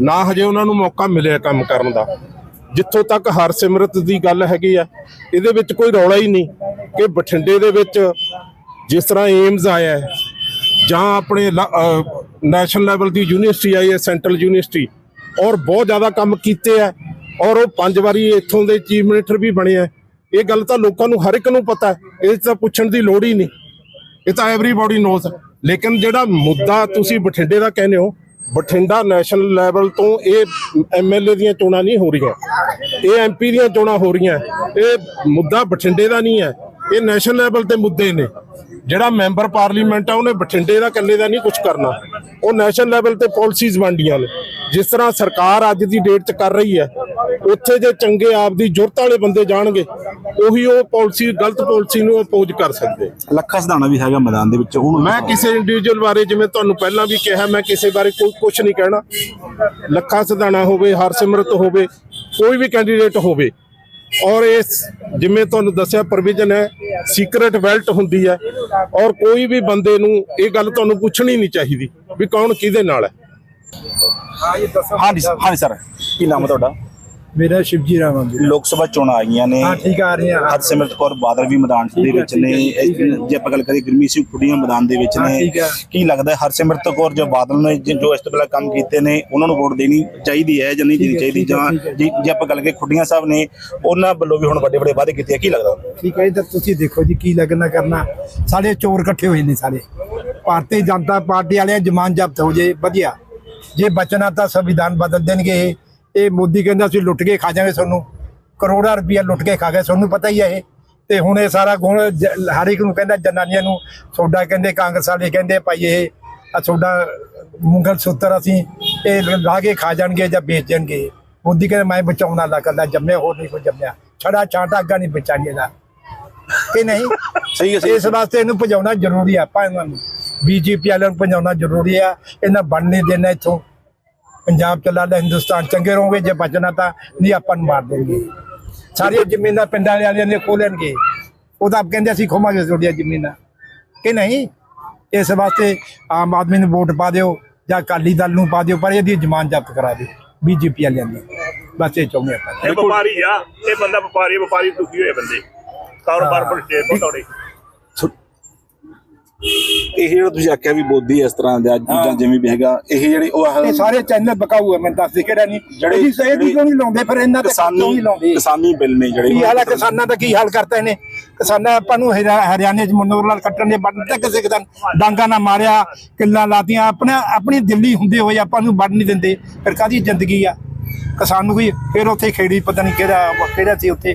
ਨਾ ਹਜੇ ਉਹਨਾਂ ਨੂੰ ਮੌਕਾ ਮਿਲਿਆ ਕੰਮ ਕਰਨ ਦਾ। ਜਿੱਥੋਂ ਤੱਕ ਹਰਸਿਮਰਤ ਦੀ ਗੱਲ ਹੈਗੀ ਆ, ਇਹਦੇ ਵਿੱਚ ਕੋਈ ਰੌਲਾ ਹੀ ਨਹੀਂ ਕਿ ਬਠਿੰਡੇ ਦੇ ਵਿੱਚ ਜਿਸ ਤਰ੍ਹਾਂ ਏਮਜ਼ ਆਇਆ ਜਾਂ ਆਪਣੇ ਨੈਸ਼ਨਲ ਲੈਵਲ ਦੀ ਯੂਨੀਵਰਸਿਟੀ ਆਈ ਹੈ ਸੈਂਟਰਲ ਯੂਨੀਵਰਸਿਟੀ, ਔਰ ਬਹੁਤ ਜ਼ਿਆਦਾ ਕੰਮ ਕੀਤੇ ਆ, ਔਰ ਉਹ ਪੰਜ ਵਾਰੀ ਇੱਥੋਂ ਦੇ ਚੀਫ ਮਿਨਿਸਟਰ ਵੀ ਬਣੇ ਆ। ਇਹ ਗੱਲ ਤਾਂ ਲੋਕਾਂ ਨੂੰ ਹਰ ਇੱਕ ਨੂੰ ਪਤਾ ਹੈ, ਇਹ ਤਾਂ ਪੁੱਛਣ ਦੀ ਲੋੜ ਹੀ ਨਹੀਂ। ਇਹ ਤਾਂ ਐਵਰੀਬਾਡੀ ਨੋਸ ਲੇਕਿਨ ਜਿਹੜਾ ਮੁੱਦਾ ਤੁਸੀਂ ਬਠਿੰਡੇ ਦਾ ਕਹਿੰਦੇ ਹੋ ਬਠਿੰਡਾ ਨੈਸ਼ਨਲ ਲੈਵਲ ਤੋਂ ਇਹ ਐਮਐਲਏ ਦੀਆਂ ਚੋਣਾਂ ਨਹੀਂ ਹੋ ਰਹੀਆਂ। ਇਹ ਐਮਪੀ ਦੀਆਂ ਚੋਣਾਂ ਹੋ ਰਹੀਆਂ। ਇਹ ਮੁੱਦਾ ਬਠਿੰਡੇ ਦਾ ਨਹੀਂ ਹੈ। ਇਹ ਨੈਸ਼ਨਲ ਲੈਵਲ ਤੇ ਮੁੱਦੇ ਨੇ। ਜਿਹੜਾ ਮੈਂਬਰ ਪਾਰਲੀਮੈਂਟ ਆ ਉਹਨੇ ਬਠਿੰਡੇ ਦਾ ਇਕੱਲੇ ਦਾ ਨਹੀਂ ਕੁਝ ਕਰਨਾ। ਉਹ ਨੈਸ਼ਨਲ ਲੈਵਲ ਤੇ ਪਾਲਿਸੀਜ਼ ਬਣਦੀਆਂ ਨੇ। ਜਿਸ ਤਰ੍ਹਾਂ ਸਰਕਾਰ ਅੱਜ ਦੀ ਡੇਟ 'ਚ ਕਰ ਰਹੀ ਹੈ ਉੱਥੇ ਜੇ ਚੰਗੇ ਆਪਦੀ ਜੁਰਤ ਵਾਲੇ ਬੰਦੇ ਜਾਣਗੇ ਉਹੀ ਉਹ ਪਾਲਿਸੀ ਗਲਤ ਪਾਲਿਸੀ ਨੂੰ ਅਪੋਜ਼ ਕਰ ਸਕਦੇ। ਲੱਖਾ ਸਿਧਾਣਾ ਵੀ ਹੈਗਾ ਮੈਦਾਨ ਦੇ ਵਿੱਚ ਹੁਣ ਮੈਂ ਕਿਸੇ ਇੰਡੀਵਿਜੂਅਲ ਬਾਰੇ ਜਿਵੇਂ ਤੁਹਾਨੂੰ ਪਹਿਲਾਂ ਵੀ ਕਿਹਾ ਮੈਂ ਕਿਸੇ ਬਾਰੇ ਕੋਈ ਕੁਝ ਨਹੀਂ ਕਹਿਣਾ। ਲੱਖਾ ਸਿਧਾਣਾ ਹੋਵੇ ਹਰਸਿਮਰਤ ਹੋਵੇ ਕੋਈ ਵੀ ਕੈਂਡੀਡੇਟ ਹੋਵੇ ਔਰ ਇਸ ਜਿਵੇਂ ਤੁਹਾਨੂੰ ਦੱਸਿਆ ਪ੍ਰੋਵੀਜ਼ਨ ਹੈ ਸੀਕ੍ਰੇਟ ਵੈਲਟ ਹੁੰਦੀ ਹੈ ਔਰ ਕੋਈ ਵੀ ਬੰਦੇ ਨੂੰ ਇਹ ਗੱਲ ਤੁਹਾਨੂੰ ਪੁੱਛਣੀ ਨਹੀਂ ਚਾਹੀਦੀ ਵੀ ਕੌਣ ਕਿਹਦੇ ਨਾਲ ਹੈ। ਹਾਂਜੀ ਹਾਂਜੀ ਸਰ। ਕੀ ਨਾਮ ਹੈ ਤੁਹਾਡਾ? ਮੇਰਾ ਸ਼ਿਵਜੀ ਰਾਮ ਜੀ ਲੋਕ ਸਭਾ ਚੋਣਾਂ ਆਈਆਂ ਨੇ। ਹਾਂ ਠੀਕ ਆ ਰਹੇ ਹਾਂ ਹਰਸਿਮਰਤ ਕੌਰ ਬਾਦਲ ਵੀ ਮੈਦਾਨ ਦੇ ਵਿੱਚ ਨੇ। ਇਹ ਜੇ ਆਪਾਂ ਗੱਲ ਕਰੀਏ ਗੁਰਮੀਤ ਸਿੰਘ ਖੁੱਡੀਆਂ ਮੈਦਾਨ ਦੇ ਵਿੱਚ ਨੇ। ਕੀ ਲੱਗਦਾ ਹਰਸਿਮਰਤ ਕੌਰ ਜੋ ਬਾਦਲ ਨੇ ਜਿ- ਇਸ ਤੋਂ ਪਹਿਲਾਂ ਕੰਮ ਕੀਤੇ ਨੇ ਉਹਨਾਂ ਨੂੰ ਵੋਟ ਦੇਣੀ ਚਾਹੀਦੀ ਹੈ ਜਾਂ ਨਹੀਂ ਦੇਣੀ ਚਾਹੀਦੀ? ਜਾਂ। ਜੇ ਆਪਾਂ ਗੱਲ ਕਰੀਏ ਖੁੱਡੀਆਂ ਸਾਹਿਬ ਨੇ ਉਹਨਾਂ ਵੱਲੋਂ ਵੀ ਹੁਣ ਵੱਡੇ ਵੱਡੇ ਵਾਅਦੇ ਕੀਤੇ ਆ। ਕੀ ਲੱਗਦਾ? ਠੀਕ ਹੈ ਤਾਂ ਤੁਸੀਂ ਦੇਖੋ ਜੀ ਕੀ ਲੱਗਣਾ ਕਰਨਾ। ਸਾਰੇ ਚੋਰ ਇਕੱਠੇ ਹੋਏ ਨੇ ਸਾਰੇ। ਭਾਰਤੀ ਜਨਤਾ ਪਾਰਟੀ ਵਾਲਿਆਂ ਜ਼ਮਾਨ ਜ਼ਬਤ ਹੋ ਜੇ ਵਧੀਆ। ਜੇ ਬਚਣਾ ਤਾਂ ਸੰਵਿਧਾਨ ਬਦਲ ਦੇਣਗੇ ਇਹ। ਮੋਦੀ ਕਹਿੰਦਾ ਅਸੀਂ ਲੁੱਟ ਕੇ ਖਾ ਜਾਵਾਂਗੇ ਤੁਹਾਨੂੰ। ਕਰੋੜਾਂ ਰੁਪਈਆ ਲੁੱਟ ਕੇ ਖਾ ਗਏ ਤੁਹਾਨੂੰ ਪਤਾ ਹੀ ਹੈ ਇਹ। ਤੇ ਹੁਣ ਇਹ ਸਾਰਾ ਗੁਣ ਹਰ ਇੱਕ ਨੂੰ ਕਹਿੰਦਾ ਜਨਾਨੀਆਂ ਨੂੰ ਤੁਹਾਡਾ ਕਹਿੰਦੇ ਕਾਂਗਰਸ ਵਾਲੇ ਕਹਿੰਦੇ ਭਾਈ ਇਹ ਆ ਤੁਹਾਡਾ ਮੁਗਲ ਸੂਤਰ ਅਸੀਂ ਇਹ ਲਾ ਕੇ ਖਾ ਜਾਣਗੇ ਜਾਂ ਵੇਚ ਦੇਣਗੇ। ਮੋਦੀ ਕਹਿੰਦਾ ਮੈਂ ਬਚਾਉਣ ਵਾਲਾ ਕੱਲਾ ਜੰਮਿਆ ਹੋਰ ਨਹੀਂ ਕੋਈ ਜੰਮਿਆ। ਛੜਾ ਛਾਂਟਾ ਅੱਗਾ ਨਹੀਂ ਬਚਾਣੇ ਦਾ। ਕਿ ਨਹੀਂ? ਸਹੀ ਹੈ ਇਸ ਵਾਸਤੇ ਇਹਨੂੰ ਭਜਾਉਣਾ ਜ਼ਰੂਰੀ ਆ ਆਪਾਂ ਇਹਨਾਂ ਨੂੰ। ਬੀਜੇਪੀ ਵਾਲਿਆਂ ਨੂੰ ਭਜਾਉਣਾ ਜ਼ਰੂਰੀ ਆ। ਇਹਨਾਂ ਬਣ ਨਹੀਂ ਦੇਣਾ ਇੱਥੋਂ। ਪੰਜਾਬ ਚ ਲਾ ਹਿੰਦੁਸਤਾਨ ਚੰਗੇ ਰਹੋਗੇ ਜੇ ਬਚਣਾ ਤਾਂ ਨਹੀਂ ਆਪਾਂ ਨੂੰ ਮਾਰ ਦੇਣਗੇ। ਸਾਰੀਆਂ ਜ਼ਮੀਨਾਂ ਪਿੰਡਾਂ ਵਾਲਿਆਂ ਨੇ ਖੋਹ ਲੈਣਗੇ ਉਹ ਤਾਂ ਆਪ ਕਹਿੰਦੇ ਅਸੀਂ ਖੋਵਾਂਗੇ ਤੁਹਾਡੀਆਂ ਜ਼ਮੀਨਾਂ। ਕਿ ਨਹੀਂ? ਇਸ ਵਾਸਤੇ ਆਮ ਆਦਮੀ ਨੂੰ ਵੋਟ ਪਾ ਦਿਓ ਜਾਂ ਅਕਾਲੀ ਦਲ ਨੂੰ ਪਾ ਦਿਓ ਪਰ ਇਹਦੀ ਜ਼ਮਾਨ ਜ਼ਬਤ ਕਰਾ ਦਿਓ ਬੀਜੇਪੀ ਵਾਲਿਆਂ ਦੀ। ਬਸ ਇਹ ਚਾਹੁੰਦੇ ਆਪਾਂ। ਇਹ ਵਪਾਰੀ ਆ ਇਹ ਬੰਦਾ ਵਪਾਰੀ ਵਪਾਰੀ ਦੁਖੀ ਹੋਏ ਬੰਦੇ। ਕਾਰੋਬਾਰ ਪਰ ਸਟੇਟ ਬਤੌੜੇ ਇਹ ਜਿਹੜਾ ਤੁਸੀਂ ਆਖਿਆ ਵੀ ਬੋਦੀ ਇਸ ਤਰ੍ਹਾਂ ਦਾ ਜਾਂ ਜਿਵੇਂ ਵੀ ਹੈਗਾ ਇਹ ਜਿਹੜੇ ਉਹ ਇਹ ਸਾਰੇ ਚੈਨਲ ਬਕਾਊ ਹੈ ਮੈਂ ਦੱਸ ਦੇ ਕਿਹੜਾ ਨਹੀਂ। ਜਿਹੜੇ- ਜਿਹੜੀ ਸਹੀ ਕਿਉਂ ਨਹੀਂ ਲਾਉਂਦੇ ਫਿਰ ਇਹਨਾਂ ਤੇ ਕਿਉਂ ਨਹੀਂ ਕਿਸਾਨੀ ਲਾਉਂਦੇ? ਕਿਸਾਨੀ ਬਿੱਲ ਨੇ ਜਿਹੜੇ ਕੀ ਹਾਲ ਹੈ ਕਿਸਾਨਾਂ ਦਾ ਕੀ ਹਾਲ ਕਰਤਾ ਇਹਨੇ? ਕਿਸਾਨਾਂ ਆਪਾਂ ਨੂੰ ਹਰਿਆ- ਹਰਿਆਣੇ ਚ ਮਨੋਹਰ ਲਾਲ ਖੱਟਰ ਨੇ ਵੱਢ ਤੱਕ ਕਿਸੇ ਦਾ ਡਾਂਗਾ ਨਾ ਮਾਰਿਆ ਕਿੱਲਾਂ ਲਾਤੀਆਂ ਆਪਣਾ ਆਪਣੀ ਦਿੱਲੀ ਹੁੰਦੇ ਹੋਏ ਆਪਾਂ ਨੂੰ ਵੱਢ ਨਹੀਂ ਦਿੰਦੇ ਫਿਰ ਕਾਦੀ ਜ਼ਿੰਦਗੀ ਆ? ਕਿਸਾਨ ਨੂੰ ਕੋਈ ਫਿਰ ਉੱਥੇ ਖੇੜੀ ਪਤਾ ਨਹੀਂ ਕਿਹੜਾ ਕਿਹੜਾ ਸੀ ਉੱਥੇ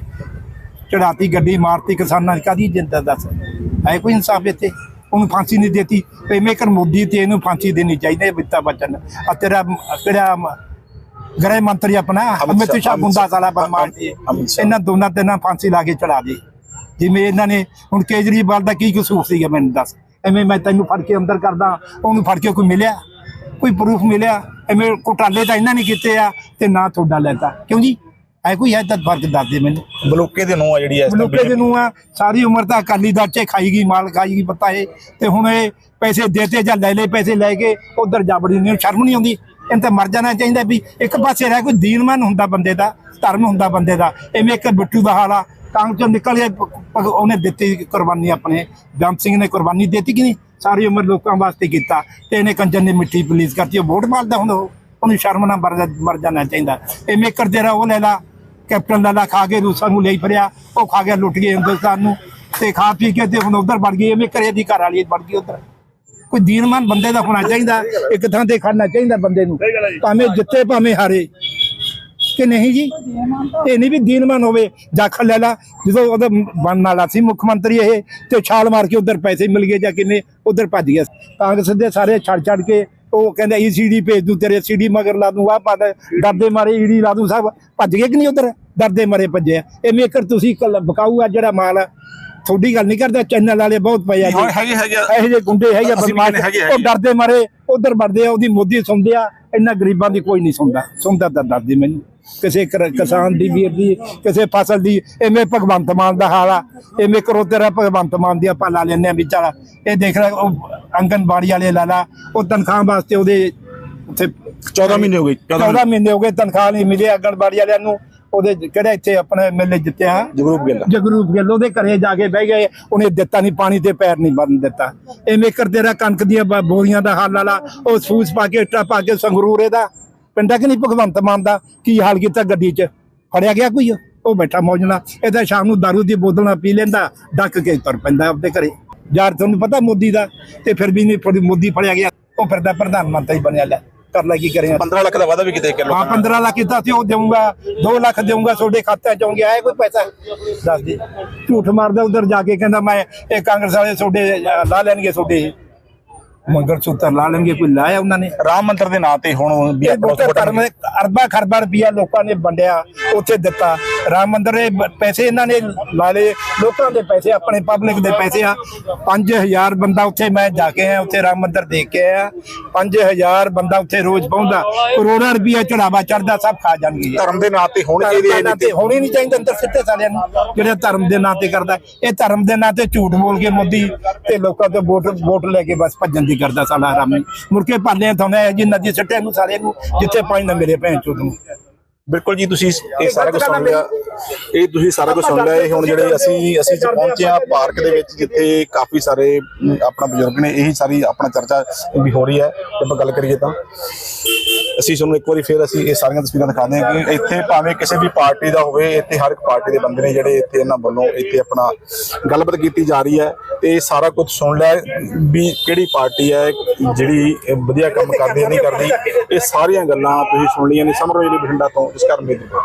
ਚੜਾਤੀ ਗੱਡੀ ਮਾਰਤੀ ਕਿਸਾਨਾਂ ਦੀ ਕਾਦੀ ਜਿੰਦਾ ਦੱਸ? ਹੈ ਕੋਈ ਇਨਸਾਫ ਇੱਥੇ? ਉਹਨੂੰ ਫਾਂਸੀ ਨਹੀਂ ਦਿੱਤੀ ਪੇਮੇਕਰ ਮੋਦੀ ਤੇ ਇਹਨੂੰ ਫਾਂਸੀ ਦੇਣੀ ਚਾਹੀਦੀ ਹੈ ਬਿੱਤਾ ਬਚਨ। ਆ ਤੇਰਾ ਕਿਹੜਾ ਗ੍ਰਹਿ ਮੰਤਰੀ ਆਪਣਾ ਅਮਿਤ ਸ਼ਾਹ ਗੁੰਡਾ ਸਾਲਾ ਬਦਮਾਸ਼। ਇਹਨਾਂ ਦੋਨਾਂ ਤੇ ਨਾ ਫਾਂਸੀ ਲਾ ਕੇ ਚੜਾ ਦੇ। ਜਿਵੇਂ ਇਹਨਾਂ ਨੇ ਹੁਣ ਕੇਜਰੀਵਾਲ ਦਾ ਕੀ ਕਸੂਰ ਸੀਗਾ ਮੈਨੂੰ ਦੱਸ। ਐਵੇਂ ਮੈਂ ਤੈਨੂੰ ਫੜ ਕੇ ਅੰਦਰ ਕਰਦਾ ਉਹਨੂੰ ਫੜ ਕੇ ਕੋਈ ਮਿਲਿਆ? ਕੋਈ ਪ੍ਰੂਫ ਮਿਲਿਆ? ਐਵੇਂ ਘੁਟਾਲੇ ਤਾਂ ਇਹਨਾਂ ਨੇ ਕੀਤੇ ਆ ਤੇ ਨਾ ਤੁਹਾਡਾ ਲੈਤਾ। ਕਿਉਂ ਜੀ? ਐ ਕੋਈ ਹੈ ਤਾਂ ਫ਼ਰਕ ਦੱਸ ਦੇ ਮੈਨੂੰ। ਬਲੋਕੇ ਦੇ ਨੂੰ ਆ ਜਿਹੜੀ ਇਸ ਮਲੂਕੇ ਦੇ ਨੂੰ ਆ ਸਾਰੀ ਉਮਰ ਤਾਂ ਅਕਾਲੀ ਦਲ ਚ ਖਾਈ ਗਈ ਮਾਲ ਖਾਈ ਗਈ ਪਤਾ ਇਹ। ਤੇ ਹੁਣ ਇਹ ਪੈਸੇ ਦੇਤੇ ਜਾਂ ਲੈ ਲੈ ਪੈਸੇ ਲੈ ਕੇ ਉਧਰ ਜਾਬੜੀ ਨਹੀਂ ਸ਼ਰਮ ਨਹੀਂ ਆਉਂਦੀ। ਇਹਨਾਂ ਤਾਂ ਮਰ ਜਾਣਾ ਚਾਹੀਦਾ ਵੀ ਇੱਕ ਪਾਸੇ ਰਹਿ ਕੋਈ ਦੀਨਮਾਨ ਹੁੰਦਾ ਬੰਦੇ ਦਾ ਧਰਮ ਹੁੰਦਾ ਬੰਦੇ ਦਾ। ਐਵੇਂ ਇੱਕ ਬਿੱਟੂ ਦਾ ਹਾਲ ਆ ਕਾਂਗ ਚੋਂ ਨਿਕਲ ਗਿਆ ਉਹਨੇ ਦਿੱਤੀ ਕੁਰਬਾਨੀ ਆਪਣੇ। ਬੇਅੰਤ ਸਿੰਘ ਨੇ ਕੁਰਬਾਨੀ ਦਿੱਤੀ ਕਿ ਨਹੀਂ? ਸਾਰੀ ਉਮਰ ਲੋਕਾਂ ਵਾਸਤੇ ਕੀਤਾ। ਤੇ ਇਹਨੇ ਕੰਜਰ ਨੇ ਮਿੱਠੀ ਪੁਲਿਸ ਕਰਤੀ ਉਹ ਵੋਟ ਮਾਰਦਾ ਹੁਣ ਉਹ। ਉਹਨੂੰ ਸ਼ਰਮ ਨਾਲ ਮਰ ਜਾਣਾ ਚਾਹੀਦਾ। ਐਵੇਂ ਕਰਦੇ ਰਹਾ ਲੈ ਲਾ। ਕੈਪਟਨ ਲਾਲਾ ਖਾ ਕੇ ਰੂਸਾਂ ਨੂੰ ਲਈ ਫਿਰਿਆ, ਉਹ ਖਾ ਕੇ ਲੁੱਟ ਗਏ ਹਿੰਦੁਸਤਾਨ ਨੂੰ ਤੇ ਖਾ ਪੀ ਕੇ ਤੇ ਹੁਣ ਉਧਰ ਵੜ ਗਈ, ਐਵੇਂ ਕਰੇ ਦੀ ਘਰ ਵਾਲੀ ਵੜ ਗਈ ਉਧਰ। ਕੋਈ ਦੀਨਮਾਨ ਬੰਦੇ ਦਾ ਹੋਣਾ ਚਾਹੀਦਾ, ਇੱਕ ਥਾਂ ਤੇ ਖੜਨਾ ਚਾਹੀਦਾ ਬੰਦੇ ਨੂੰ, ਭਾਵੇਂ ਜਿੱਤੇ, ਭਾਵੇਂ ਹਾਰੇ। ਕਿ ਨਹੀਂ ਜੀ? ਇਹ ਨਹੀਂ ਵੀ ਦੀਨਮਾਨ ਹੋਵੇ, ਜਾਖਲ ਲੈ ਲਾ, ਜਦੋਂ ਉਹਦਾ ਬਣਨ ਵਾਲਾ ਸੀ ਮੁੱਖ ਮੰਤਰੀ ਇਹ, ਤੇ ਛਾਲ ਮਾਰ ਕੇ ਉਧਰ ਪੈਸੇ ਮਿਲ ਗਏ ਜਾਂ ਕਿਵੇਂ, ਉਧਰ ਭੱਜ ਗਿਆ ਕਾਂਗਰਸ ਦੇ ਸਾਰੇ ਛੱਡ ਛੱਡ ਕੇ ਉਹ ਕਹਿੰਦਾ ਈਸੀਡੀ ਭੇਜ ਦੂ ਤੇਰੇ ਸੀਡੀ ਮਗਰ ਲਾ ਦੂੰ ਆ ਪਾ ਡਰਦੇ ਮਾਰੇ ਈਡੀ ਲਾ ਦੂੰ ਸਾਹਿਬ ਭੱਜ ਗਏ ਕਿ ਨਹੀਂ ਉਧਰ? ਡਰਦੇ ਮਾਰੇ ਭੱਜੇ ਆ। ਇਹ ਮੇਕਰ ਤੁਸੀਂ ਕੱਲ ਬਕਾਊ ਆ ਜਿਹੜਾ ਮਾਲ ਆ ਤੁਹਾਡੀ ਗੱਲ ਨਹੀਂ ਕਰਦਾ ਚੈਨਲ ਵਾਲੇ ਬਹੁਤ ਪਏ ਆ ਜੀ। ਇਹੋ ਜਿਹੇ ਗੁੰਡੇ ਹੈਗੇ ਬਦਮਾਸ਼। ਉਹ। ਡਰਦੇ ਮਾਰੇ ਉਧਰ ਵੜਦੇ ਆ ਉਹਦੀ ਮੋਦੀ ਸੁਣਦੇ ਆ ਇੰਨਾ ਗਰੀਬਾਂ ਦੀ ਕੋਈ ਨਹੀਂ ਸੁਣਦਾ। ਸੁਣਦਾ ਤਾਂ ਦੱਸਦੀ ਮੈਨੂੰ। ਕਿਸੇ ਕਿਸਾਨ ਦੀ ਵੀਰ ਦੀ ਕਿਸੇ ਫਸਲ ਦੀ ਐਵੇਂ ਭਗਵੰਤ ਮਾਨ ਦਾ ਹਾਲ ਆ। ਐਵੇਂ ਕਰੋ ਤੇਰਾ ਭਗਵੰਤ ਮਾਨ ਦੀ ਆਪਾਂ ਲਾ ਲੈਂਦੇ ਆ ਵਿਚਾਰਾ ਇਹ ਦੇਖ ਲੈ ਉਹ ਆਂਗਨਬਾੜੀ ਵਾਲੇ ਲਾਲਾ ਉਹ ਤਨਖਾਹ ਵਾਸਤੇ ਉਹਦੇ ਉੱਥੇ 14 ਮਹੀਨੇ ਹੋ ਗਏ 14 ਮਹੀਨੇ। ਹੋ ਗਏ ਤਨਖਾਹ ਨਹੀਂ ਮਿਲੀ ਆਂਗਨਬਾੜੀ ਵਾਲਿਆਂ ਨੂੰ। ਉਹਦੇ ਕਿਹੜਾ ਇੱਥੇ ਆਪਣੇ ਐਮਐਲਏ ਜਿੱਤਿਆ ਜਗਰੂਪ ਗਿੱਲ। ਜਗਰੂਪ ਗਿੱਲ ਉਹਦੇ ਘਰੇ ਜਾ ਕੇ ਬਹਿ ਗਏ। ਉਹਨੇ ਦਿੱਤਾ ਨਹੀਂ ਪਾਣੀ ਤੇ ਪੈਰ ਨਹੀਂ ਬੰਨ ਦਿੱਤਾ। ਐਵੇਂ ਕਰਦੇ ਰਾ ਕਣਕ ਦੀਆਂ ਬੋਰੀਆਂ ਦਾ ਹਾਲ ਵਾਲਾ ਉਹ ਸੂਸ ਪਾ ਕੇ ਇੱਟਾਂ ਪਾ ਕੇ ਸੰਗਰੂਰੇ ਦਾ ਪਿੰਡਾ ਕਿ ਨਹੀਂ ਭਗਵੰਤ ਮਾਨ ਦਾ? ਕੀ ਹਾਲ ਕੀਤਾ ਗੱਡੀ 'ਚ? ਫੜਿਆ ਗਿਆ ਕੋਈ? ਉਹ ਬੈਠਾ ਮੌਜ ਨਾਲ ਇਹ ਤਾਂ ਸ਼ਾਮ ਨੂੰ ਦਾਰੂ ਦੀ ਬੋਤਲ ਨਾਲ ਪੀ ਲੈਂਦਾ ਡੱਕ ਕੇ ਤੁਰ ਪੈਂਦਾ ਆਪਦੇ ਘਰੇ। ਯਾਰ ਤੁਹਾਨੂੰ ਪਤਾ ਮੋਦੀ ਦਾ? ਤੇ ਫਿਰ ਵੀ ਨਹੀਂ ਮੋਦੀ ਫੜਿਆ ਗਿਆ। ਉਹ ਫਿਰਦਾ ਪ੍ਰਧਾਨ ਮੰਤਰੀ ਬਣਿਆ ਲੈ। ਕਰ ਲੈ ਕੀ ਕਰੇਗਾ 15 ਲੱਖ ਦਾ ਵਾਅਦਾ ਵੀ ਕਿਤੇ ਕਰ ਹਾਂ 15 ਲੱਖ ਕੀਤਾ ਸੀ ਉਹ ਦੇਊਂਗਾ 2 ਲੱਖ ਦੇਊਂਗਾ ਤੁਹਾਡੇ ਖਾਤੇ ਚ ਆਉਂਗੇ ਆਇਆ ਕੋਈ ਪੈਸਾ? ਦੱਸ ਦੇ। ਝੂਠ ਮਾਰਦਾ ਉਧਰ ਜਾ ਕੇ ਕਹਿੰਦਾ ਮੈਂ ਇਹ ਕਾਂਗਰਸ ਵਾਲੇ ਤੁਹਾਡੇ ਲਾ ਲੈਣਗੇ ਤੁਹਾਡੇ। ਮੰਗਲ ਸੂਤਰ ਲਾ ਲੈਣਗੇ ਕੋਈ ਲਾਇਆ ਉਹਨਾਂ ਨੇ? ਰਾਮ ਮੰਦਰ ਦੇ ਨਾਂ ਤੇ ਹੁਣ ਵੀ ਅਰਬਾਂ ਖਰਬਾਂ ਰੁਪਈਆ ਲੋਕਾਂ ਨੇ ਵੰਡਿਆ ਉੱਥੇ ਦਿੱਤਾ। ਰਾਮ ਮੰਦਿਰ ਦੇ ਪੈਸੇ ਇਹਨਾਂ ਨੇ ਲਾ ਲਏ। ਲੋਕਾਂ ਦੇ ਪੈਸੇ ਆਪਣੇ ਪਬਲਿਕ ਦੇ ਪੈਸੇ ਆ। 5000 ਬੰਦਾ ਉੱਥੇ ਮੈਂ ਜਾ ਕੇ ਆਇਆ ਉੱਥੇ ਰਾਮ ਮੰਦਿਰ ਦੇਖ ਕੇ ਆਇਆ। 5000 ਬੰਦਾ ਉੱਥੇ ਰੋਜ਼ ਪਹੁੰਚਦਾ। ਕਰੋੜਾਂ ਰੁਪਈਆ ਚੜਾਵਾ ਚੜਦਾ ਸਭ ਖਾ ਜਾਣਗੇ। ਧਰਮ ਦੇ ਨਾਂ ਤੇ ਹੋਣੇ ਚਾਹੀਦੇ ਤੇ ਹੋਣੇ ਨਹੀਂ ਚਾਹੀਦੇ ਅੰਦਰ ਸਿੱਟੇ ਸਾਲਿਆਂ ਨੂੰ। ਜਿਹੜੇ ਧਰਮ ਦੇ ਨਾਂ ਤੇ ਕਰਦਾ ਇਹ ਧਰਮ ਦੇ ਨਾਂ ਤੇ ਝੂਠ ਬੋਲ ਕੇ ਮੋਦੀ ਤੇ ਲੋਕਾਂ ਤੋਂ ਵੋਟ ਵੋਟ ਲੈ ਕੇ ਬਸ ਭੱਜਣ ਦੀ ਕਰਦਾ ਸਾਲਾ ਆਰਾਮੀ ਮੁੜ ਕੇ ਪਾਲੇ ਥੋਨੇ ਜੀ ਨਦੀ ਸਿੱਟੇ ਨੂੰ ਸਾਲੇ ਨੂੰ ਜਿੱਥੇ ਪਾਣੀ ਨਾ ਮੇਰੇ ਭੈਣ ਚੋਦ ਨੂੰ। ਬਿਲਕੁਲ ਜੀ ਤੁਸੀਂ ਇਹ ਸਾਰਾ ਕੁਝ ਸੁਣ ਲਿਆ। ਇਹ ਤੁਸੀਂ ਸਾਰਾ ਕੁਝ ਸੁਣ ਲਿਆ ਇਹ ਹੁਣ ਜਿਹੜੇ ਅਸੀਂ ਅਸੀਂ ਪਹੁੰਚੇ ਆ ਪਾਰਕ ਦੇ ਵਿੱਚ ਜਿੱਥੇ ਕਾਫੀ ਸਾਰੇ ਆਪਣਾ ਬਜ਼ੁਰਗ ਨੇ ਇਹੀ ਸਾਰੀ ਆਪਣਾ ਚਰਚਾ ਵੀ ਹੋ ਰਹੀ ਹੈ। ਜੇ ਆਪਾਂ ਗੱਲ ਕਰੀਏ ਤਾਂ। ਅਸੀਂ ਤੁਹਾਨੂੰ ਇੱਕ ਵਾਰੀ ਫੇਰ ਅਸੀਂ ਇਹ ਸਾਰੀਆਂ ਤਸਵੀਰਾਂ ਦਿਖਾਉਂਦੇ ਹਾਂ ਕਿ ਇੱਥੇ ਭਾਵੇਂ ਕਿਸੇ ਵੀ ਪਾਰਟੀ ਦਾ ਹੋਵੇ, ਇੱਥੇ ਹਰ ਇੱਕ ਪਾਰਟੀ ਦੇ ਬੰਦੇ ਨੇ ਜਿਹੜੇ ਇੱਥੇ ਇਹਨਾਂ ਵੱਲੋਂ ਇੱਥੇ ਆਪਣਾ ਗੱਲਬਾਤ ਕੀਤੀ ਜਾ ਰਹੀ ਹੈ ਤੇ ਇਹ ਸਾਰਾ ਕੁਝ ਸੁਣ ਲਿਆ ਵੀ ਕਿਹੜੀ ਪਾਰਟੀ ਹੈ, ਜਿਹੜੀ ਵਧੀਆ ਕੰਮ ਕਰਦੀ ਹੈ, ਨਹੀਂ ਕਰਦੀ, ਇਹ ਸਾਰੀਆਂ ਗੱਲਾਂ ਤੁਸੀਂ ਸੁਣ ਲਈਆਂ ਨੇ ਸਮਰ ਬਠਿੰਡਾ ਤੋਂ, ਇਸ ਕਰ ਦੇ